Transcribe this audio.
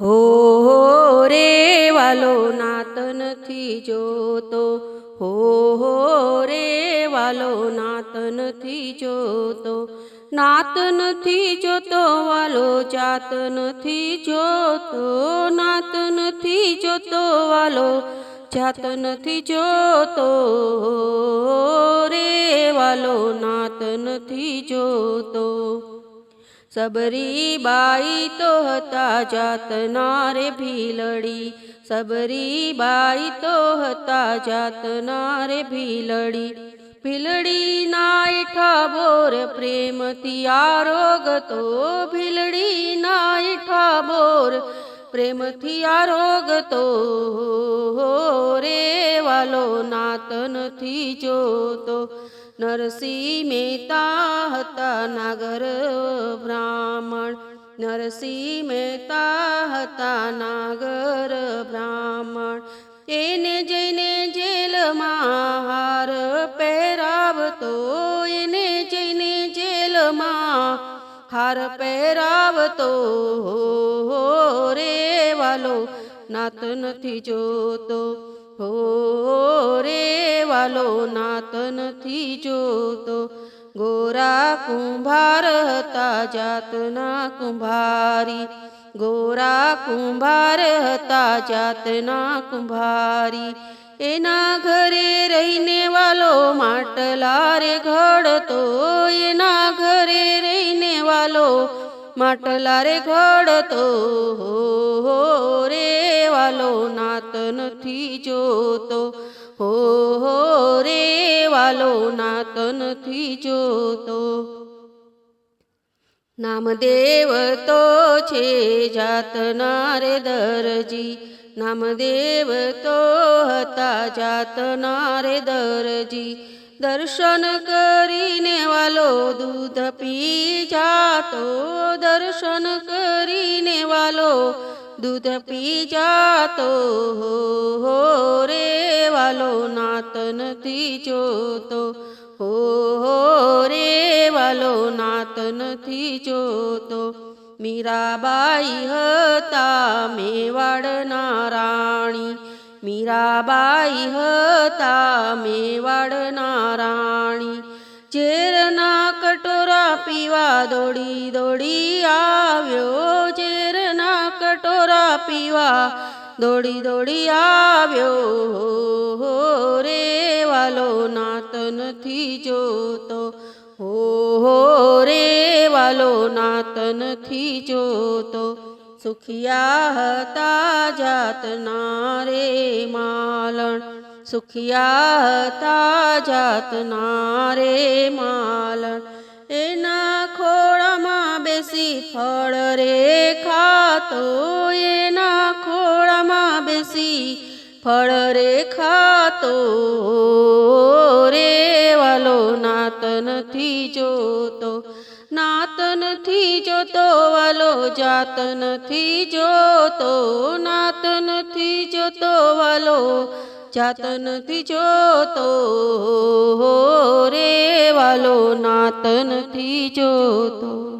હો રે વાલો, નાત નથી જોતો. હો રે વાલો, નાત નથી જોતો. નાત નથી જોતો, વાલો, જાત નથી જોતો. નાત નથી જોતો, વાલો, જાત નથી જોતો. રે વાલો, નાત નથી સબરી બાઈ તો હતા જાતના રે ભીલડી સબરી બાઈ તો હતા જાતના રે ભીલડી ભીલડી ના બોર પ્રેમથી આરોગતો ભીલડી ના બોર પ્રેમથી આરોગતો રે નાત નથી જોતો નરસિંહ મહેતા હતા નાગર બ્રાહ્મણ. નરસિંહ મહેતા હતા નાગર બ્રાહ્મણ. એને જઈને જેલમાં હાર પહેરાવતો, એને જઈને જેલમાં હાર પહેરાવતો. રે વાલો નાત નથી જોતો હો રે વાલો નાત નથી જોતો ગોરા કુંભાર હતા જાતના કુંભારી ગોરા કુંભાર હતા જાતના કુંભારી એના ઘરે રહીને વાલો માટલા રે ઘડતો એના ઘરે રહીને વાલો માટલા રે ઘડતો રે વાલો નાત નથી જોતો. હો હો રે વાલો, નાત નથી જોતો. નામદેવ તો છે જાતના રે દરજી. નામદેવ તો હતા જાતના રે દરજી. દર્શન કરીને વાલો દૂધ પી જાતો. દર્શન કરીને વાલો દૂધ પી જાતો હો રે વાલો નાત નથી જોતો હો રે વાલો નાત નથી જોતો મીરાબાઈ હતા મેવાડના રાણી મીરાબાઈ હતા મેવાડના રાણી ઝેરના કટોરા પીવા દોડી દોડી આવ્યો ઝેરના કટોરા પીવા દોડી દોડી આવ્યો. રે વાલો, નાત નથી જોતો. હો રે વાલો, નાત નથી જોતો. સુખિયા હતા જાતના રે માલણ. સુખિયા હતા જાતના રે માલણ. એના ખોળામાં ફળ રે ખાતો એના ખોળામાં બેસી. ફળ રે ખાતો રે વાલો નાત નથી જોતો. નાત નથી જોતો, વાલો જાત નથી જોતો. નાત નથી જોતો, વાલો જાત નથી જોતો. રે વાલો નાત નથી જોતો.